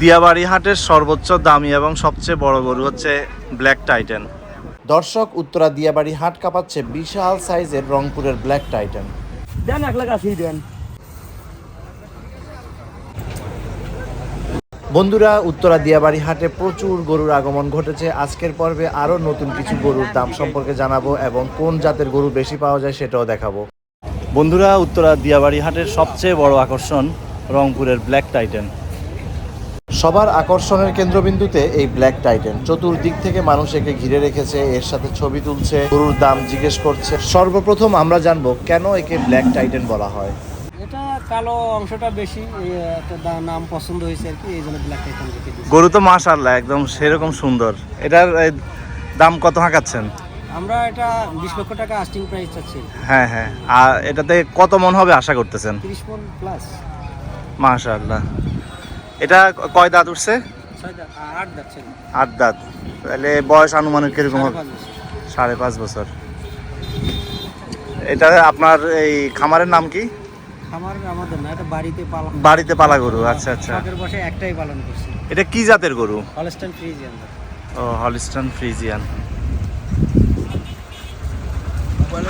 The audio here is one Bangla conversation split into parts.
দিয়াবাড়ি হাটের সর্বোচ্চ দামি এবং সবচেয়ে বড় গরু হচ্ছে ব্ল্যাক টাইটেন দর্শক উত্তরা দিয়াবাড়ি হাট কাঁপাচ্ছে বিশাল সাইজের রংপুরের ব্ল্যাক টাইটেন দেন এক লাখ আশি দেন। বন্ধুরা উত্তরা দিয়াবাড়ি হাটে প্রচুর গরুর আগমন ঘটেছে। আজকের পর্বে আরও নতুন কিছু গরুর দাম সম্পর্কে জানাব এবং কোন জাতের গরু বেশি পাওয়া যায় সেটাও দেখাবো। বন্ধুরা উত্তরা দিয়াবাড়ি হাটের সবচেয়ে বড় আকর্ষণ রংপুরের ব্ল্যাক টাইটেন সবার আকর্ষণের কেন্দ্রবিন্দুতে এই ব্ল্যাক টাইটেন চতুর্দিক থেকে মানুষ একে ঘিরে রেখেছে এর সাথে ছবি তুলছে গরুর দাম জিজ্ঞেস করছে। সর্বপ্রথম আমরা জানব কেন একে ব্ল্যাক টাইটেন বলা হয়? এটা কালো অংশটা বেশি একটা নাম পছন্দ হয়েছে আর কি এই জন্য ব্ল্যাক টাইটান গরু তো মাশাল্লাহ একদম সেরকম সুন্দর। এটার দাম কত হাঁকাচ্ছেন? আমরা এটা বিশ লক্ষ টাকা আস্টিং প্রাইস চাচ্ছি হ্যাঁ হ্যাঁ। আর এটাতে কত মন হবে আশা করতেছেন? তিরিশ মন প্লাস মাশাল্লাহ এটা কয় দাঁত উঠছে? আট দাঁত তাহলে বয়স আনুমানিক কীরকম হবে? সাড়ে পাঁচ বছর। এটা আপনার এই খামারের নাম কি? আমাদের না এটা বাড়িতে পালা গরু আচ্ছা আচ্ছা। বসে একটাই পালন করছি। এটা কি জাতের গরু? Holstein Friesian. ও হলিস্টন ফ্রিজিয়ান।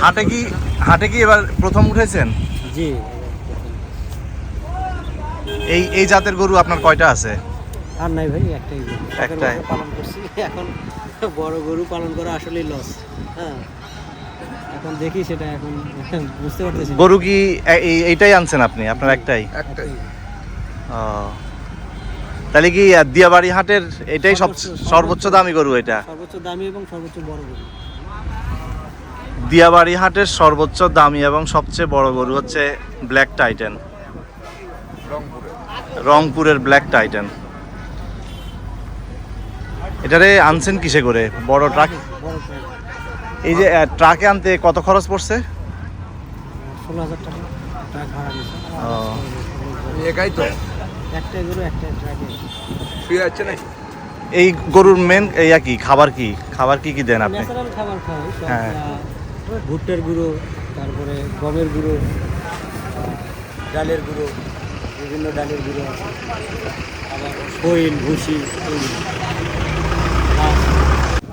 হাটে কি হাটে কি এবার প্রথম উঠেছেন? জি এই এই জাতের গরু আপনার কয়টা আছে? আর নাই ভাই একটাই গরু। একটাই। পালন করছি এখন বড় গরু পালন করা আসলেই লস হ্যাঁ। এখন দেখি সেটা এখন বুঝতে পারতেছি গরু কি এইটাই আনছেন আপনি? আপনার একটাই? একটাই। ও। তাহলে কি দিয়াবাড়ি হাটের এটাই সব সর্বোচ্চ- সর্বোচ্চ দামি গরু এটা? সর্বোচ্চ দামি এবং সর্বোচ্চ বড় গরু। দিয়াবাড়ি হাটের সর্বোচ্চ দামি এবং সবচেয়ে বড় গরু হচ্ছে ব্ল্যাক টাইটেন রংপুরের ব্ল্যাক টাইটেন এটারে আনছেন কিসে করে? বড় ট্রাক এই যে ট্রাকে আনতে কত খরচ পড়ছে? ষোলো হাজার টাকা। ট্রাক ভাড়া একাই তো? একটাই গরু একটাই ট্রাকে শুয়ে আছে নাকি? এই গরুর মেন এই কি খাবার কি? খাবার কি কি দেন আপনি? ন্যাচারাল খাবার খাওয়াই হ্যাঁ। ভুট্টার গুঁড়ো তারপরে গমের গুঁড়ো ডালের গুঁড়ো। বিভিন্ন ডালের গুঁড়ো আছে। আবার ভুসি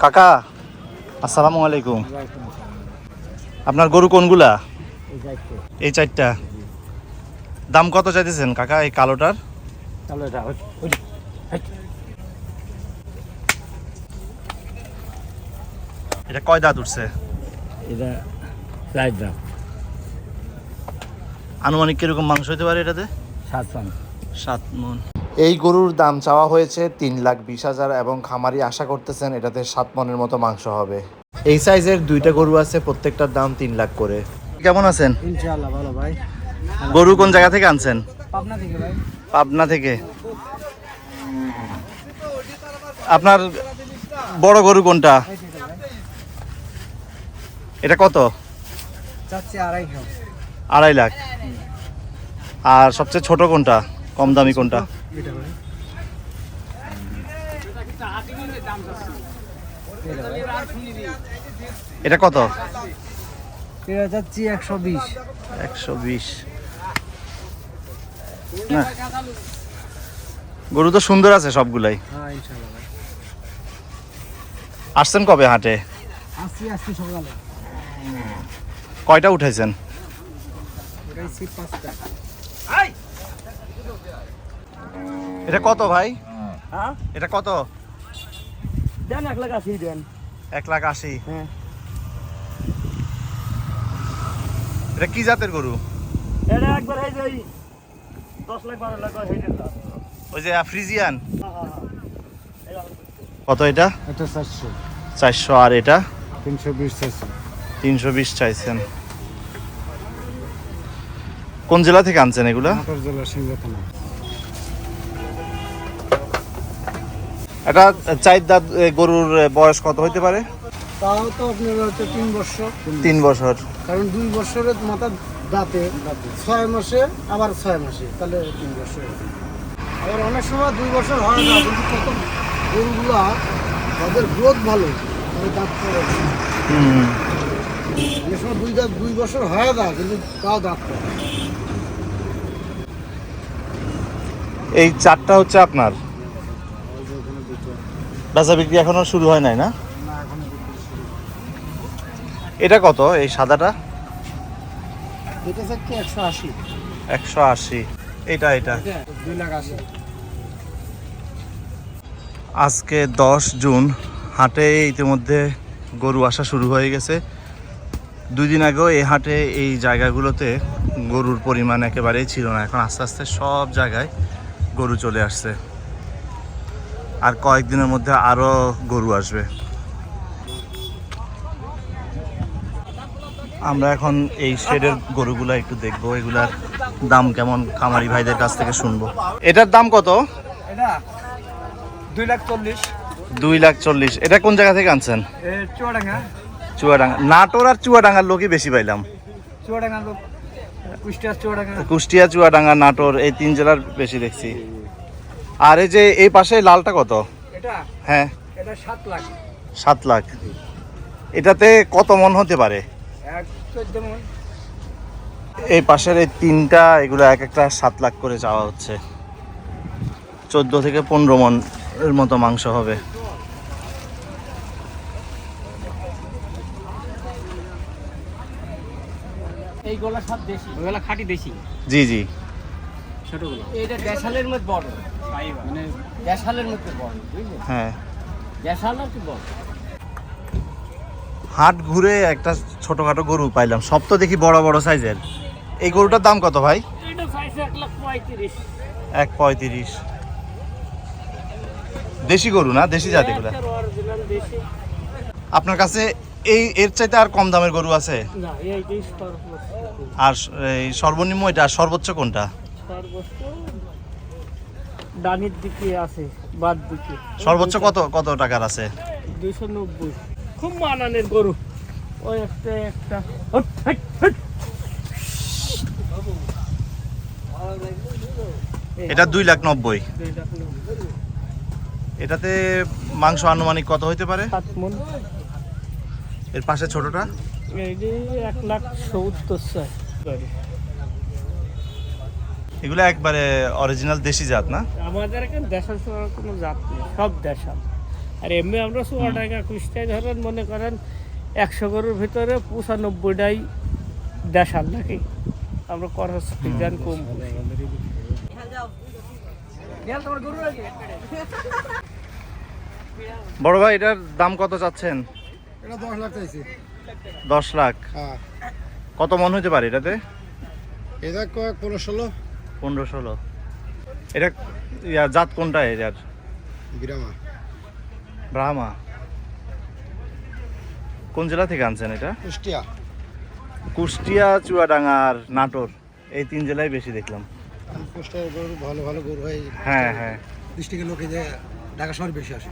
কাকা আসসালামু আলাইকুম। আপনার গরু কোনগুলা? এই চারটা। দাম কত চাইতেছেন কাকা এই কালোটার? এটা কয় দাঁত উঠছে? এটা চার আনুমানিক কীরকম মাংস হতে পারে এটাতে? সাত পান সাত মন। এই গরুর দাম চাওয়া হয়েছে তিন লাখ বিশ হাজার এবং খামারি আশা করতেছেন এটাতে সাত মনের মতো মাংস হবে। এই সাইজের দুইটা গরু আছে প্রত্যেকটার দাম তিন লাখ করে। কেমন আছেন? ইনশাআল্লাহ ভালো ভাই। গরু কোন জায়গা থেকে আনছেন? পাবনা থেকে ভাই। পাবনা থেকে। আপনার বড় গরু কোনটা? এটা কত? আড়াই লাখ। আর সবচেয়ে ছোট কোনটা? কম দামি কোনটা? এটা কত? গরু তো সুন্দর আছে সবগুলাই। আসছেন কবে হাটে? কয়টা উঠেছেন? এটা কত ভাই? হ্যাঁ। এটা কত? দেন এক লাখ আশি দেন। এক লাখ আশি। হ্যাঁ। এটা কি জাতের গরু? এটা একবার এই যে দশ লাখ বারো লাখ ওই যে ফ্রিজিয়ান? হ্যাঁ হ্যাঁ হ্যাঁ। কত এটা? এটা চারশো। চারশো আর এটা? তিনশো বিশ চারশো তিনশো বিশ চাইছেন। কোন জেলা থেকে আনছেন এগুলা? এটা দাঁত গরুর বয়স কত হইতে পারে? তাও তো আপনার হচ্ছে তিন বছর। তিন বছর। কারণ দুই বছরের মাথা দাঁতে ছয় মাসে আবার ছয় মাসে তাহলে তিন বছর। আবার অনেক সময় দুই বছর হয় না কিন্তু কত গরুগুলা তাদের গ্রোথ ভালো তাদের দাঁত পড়ে অনেক সময় দুই দাঁত দুই বছর হয় না কিন্তু তাও দাঁত পড়ে এই চারটা হচ্ছে আপনার। বেচা বিক্রি এখনও শুরু হয় নাই না? এটা কত এই সাদাটা? একশো আশি। এটা এটা। আজকে দশ জুন হাটে ইতিমধ্যে গরু আসা শুরু হয়ে গেছে। দুই দিন আগেও এই হাটে এই জায়গাগুলোতে গরুর পরিমাণ একেবারেই ছিল না। এখন আস্তে আস্তে সব জায়গায় গরু চলে আসছে। আর কয়েকদিনের মধ্যে আরও গরু আসবে। আমরা এখন এই শেডের গরুগুলো একটু দেখব এগুলার দাম কেমন খামারি ভাইদের কাছ থেকে শুনব। এটার দাম কত? দুই লাখ চল্লিশ। দুই লাখ চল্লিশ। এটা কোন জায়গা থেকে আনছেন? চুয়াডাঙ্গা। চুয়াডাঙ্গা। নাটোর আর চুয়াডাঙ্গার লোকই বেশি পাইলাম। চুয়াডাঙ্গা লোক। কুষ্টিয়া চুয়াডাঙ্গা? নাটোর এই তিন জেলার বেশি দেখছি। আর এই যে এই পাশে লালটা কত? হ্যাঁ। এটা সাত লাখ। এটাতে কত মন হতে পারে? এই পাশের এই তিনটা এগুলো এক একটা সাত লাখ করে যাওয়া হচ্ছে। চোদ্দ থেকে পনেরো মন এর মতো মাংস হবে। এইগুলা সব দেশি। ওগুলা খাঁটি দেশি। জি জি। ছোটগুলো এইটা দেশালের মধ্যে বড়। মানে দেশালের মধ্যে বড় বুঝলি হ্যাঁ। দেশাল আর কি বড়। হাট ঘুরে একটা ছোটখাটো গরু পাইলাম। সব তো দেখি বড় বড় সাইজের। এই গরুটার দাম কত ভাই? এক পঁয়ত্রিশ। এক পঁয়ত্রিশ। দেশি গরু না? দেশি জাত এগুলা? আপনার কাছে এই এর চাইতে আর কম দামের গরু আছে? আর এই সর্বনিম্ন এটা সর্বোচ্চ কোনটা? সর্বোচ্চ ডানির দিকে আছে বাদ দিকে। সর্বোচ্চ কত কত টাকার আছে? খুব মানানের গরু। ওই একটা একটা। এটা দুই লাখ নব্বই। দুই লাখ নব্বই। এটাতে মাংস আনুমানিক কত হইতে পারে? সাত মন। এর পাশে ছোটটা? এক লাখ সত্তর চাই এগুলো একবারে অরিজিনাল দেশি জাত না? আমাদের এখানে দেশাল সোয়ার কোনো জাত নেই সব দেশাল। আর এমনি আমরা সোয়া টাকা কুষ্টায় ধরেন মনে করেন একশো গরুর ভিতরে পঁচানব্বইটাই দেশাল নাকি? আমরা খরচ বিজ্ঞান কম বড় ভাই এটার দাম কত চাচ্ছেন? এটা দশ লাখ চাইছি। দশ লাখ? হ্যাঁ। কত মন হইতে পারে এটাতে? এটা কয়েক পনেরো ষোলো? পনেরো ষোলো। এটা ইয়া, জাত কোনটা এটার? ব্রাহ্মা। কোন জেলা থেকে আনছেন এটা? কুষ্টিয়া। কুষ্টিয়া চুয়াডাঙ্গা আর নাটোর। এই তিন জেলায় বেশি দেখলাম। কুষ্টিয়ার গরু ভালো ভালো গরু হয়। হ্যাঁ হ্যাঁ। ডিস্ট্রিক্টের লোকে যে ঢাকা শহর বেশি আসে।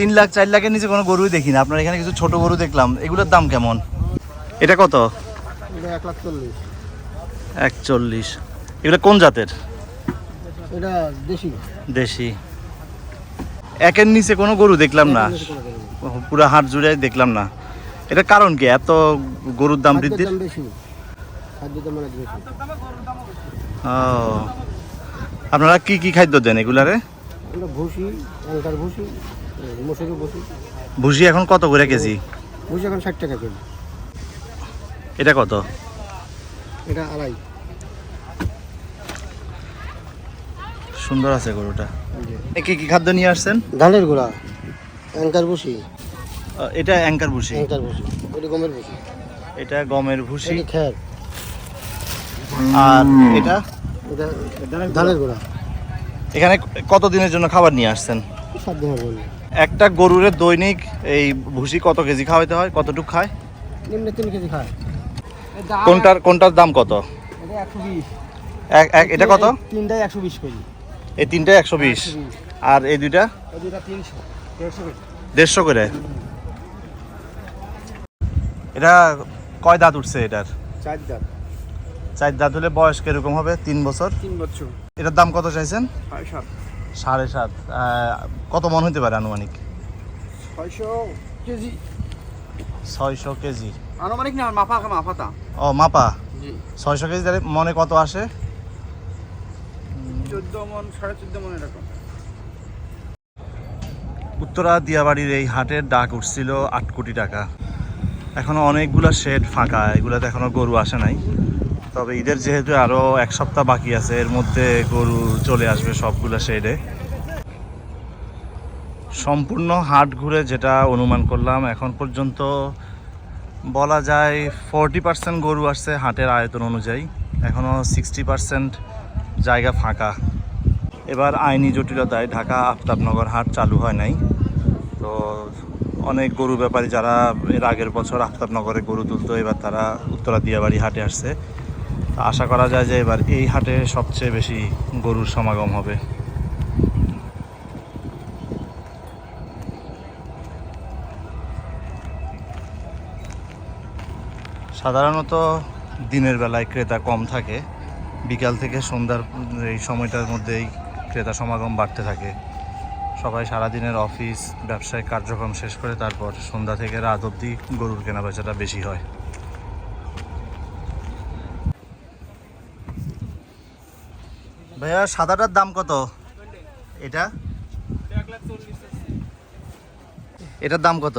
তিন লাখ চার লাখের নিচে কোনো গরুই দেখি না আপনার এখানে কিছু ছোট গরু দেখলাম। এগুলোর দাম কেমন? এটা কত? এক লাখ চল্লিশ। একচল্লিশ। এগুলো কোন জাতের? এটা দেশি। দেশি। একের নিচে কোনো গরু দেখলাম না। পুরো হাট জুড়ে দেখলাম না। এটা কারণ কি? এত গরুর দাম বৃদ্ধির? বেশি। ও। আপনারা কি কি খাদ্য দেন এগুলারে? আমরা ভুসি এলকার ভুসি মশুরি ভুসি। ভুসি এখন কত করে কেজি? ভুসি এখন ষাট টাকা কেজি। এটা কত? এটা আড়াই। সুন্দর আছে গরুটা। কি কি খাদ্য নিয়ে আসছেন? ধানের গোড়া অ্যাঙ্কার ভুসি। এটা অ্যাঙ্কার ভুসি। অ্যাঙ্কার ভুসি এটা গমের ভুসি। এটা গমের ভুসি। খ্যার আর এটা? এটা ধানের গোড়া। এখানে কত দিনের জন্য খাবার নিয়ে আসছেন? একটা গরুরের দৈনিক এই ভুসি কত কেজি খাওয়াইতে হয়? কতটুক খায়? নিম্নে তিন কেজি খায়। কোনটার কোনটার দাম কত? এটা একশো বিশ। এক- এক- এটা কত? একশো বিশ কেজি। এই তিনটা একশো বিশ। আর এই দুইটা? দেড়শো করে? এটা কয় দাঁত উঠছে এটার? চার দাঁত। চার দাঁত হলে বয়স কীরকম হবে? তিন বছর? তিন বছর। এটার দাম কত চাইছেন? সাড়ে সাত। কত মন হতে পারে আনুমানিক? ছয়শো কেজি। ছয়শো কেজি। আনুমানিক না মাফা মাফাতা ও মাপা? ছয়শো কেজি তাহলে মনে কত আসে? চোদ্দ মন সাড়ে চোদ্দ মন এরকম। উত্তরা দিয়াবাড়ির এই হাটের ডাক উঠছিল আট কোটি টাকা। এখনও অনেকগুলা শেড ফাঁকা এগুলাতে এখনও গরু আসে নাই। তবে ঈদের যেহেতু আরও এক সপ্তাহ বাকি আছে, এর মধ্যে গরু চলে আসবে সবগুলা সেইডে সম্পূর্ণ হাট ঘুরে যেটা অনুমান করলাম, এখন পর্যন্ত বলা যায় ফোরটি পার্সেন্ট গরু আসছে হাটের আয়তন অনুযায়ী। এখনও সিক্সটি পার্সেন্ট জায়গা ফাঁকা। এবার আইনি জটিলতায় ঢাকা আফতাবনগর হাট চালু হয় নাই। তো অনেক গরু ব্যাপারী যারা এর আগের বছর আফতাবনগরে গরু তুলতো, এবার তারা উত্তরা দিয়াবাড়ি হাটে আসছে। আশা করা যায় যে এবার এই হাটে সবচেয়ে বেশি গরুর সমাগম হবে। সাধারণত দিনের বেলায় ক্রেতা কম থাকে, বিকাল থেকে সন্ধ্যার এই সময়টার মধ্যেই ক্রেতা সমাগম বাড়তে থাকে। সবাই সারাদিনের অফিস ব্যবসায়িক কার্যক্রম শেষ করে তারপর সন্ধ্যা থেকে রাত অবধি গরুর কেনাবেচাটা বেশি হয়। ভাইয়া, সাদাটার দাম কত? এটা? এটার দাম কত?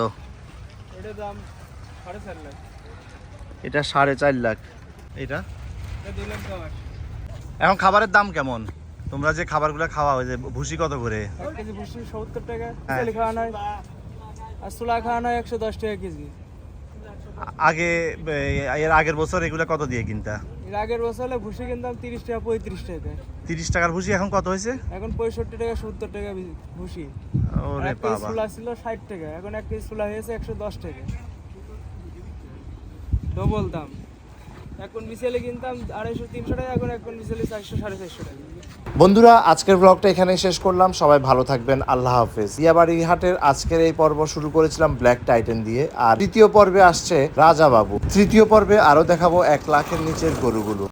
এটা সাড়ে চার লাখ। এটা? এখন খাবারের দাম কেমন? তোমরা যে খাবারগুলো খাওয়া হয় যে ভুসি কত করে? সত্তর টাকা আর চুলা খাওয়ানো হয়। একশো দশ টাকা কেজি আগে এর আগের বছর এগুলো কত দিয়ে কিনতা? এর আগের বছর হলে ভুসি কিনতাম তিরিশ টাকা পঁয়ত্রিশ টাকা। তিরিশ টাকার ভুসি এখন কত হয়েছে? এখন পঁয়ষট্টি টাকা সত্তর টাকা ভুসি। ওরে বাবা। চুলা ছিল ষাট টাকা এখন এক কেজি চুলা হয়েছে একশো দশ টাকা। ডবল দাম। এখন বিশালে কিনতাম আড়াইশো তিনশো টাকা এখন এখন বিশালে চারশো সাড়ে চারশো টাকা। বন্ধুরা, আজকের ব্লগটা এখানেই শেষ করলাম। সবাই ভালো থাকবেন। আল্লাহ হাফেজ। ইয়াবাড়ি হাটের আজকের এই পর্ব শুরু করেছিলাম ব্ল্যাক টাইটেন দিয়ে। আর দ্বিতীয় পর্বে আসছে রাজা বাবু। তৃতীয় পর্বে আরও দেখাবো এক লাখের নিচের গরুগুলো।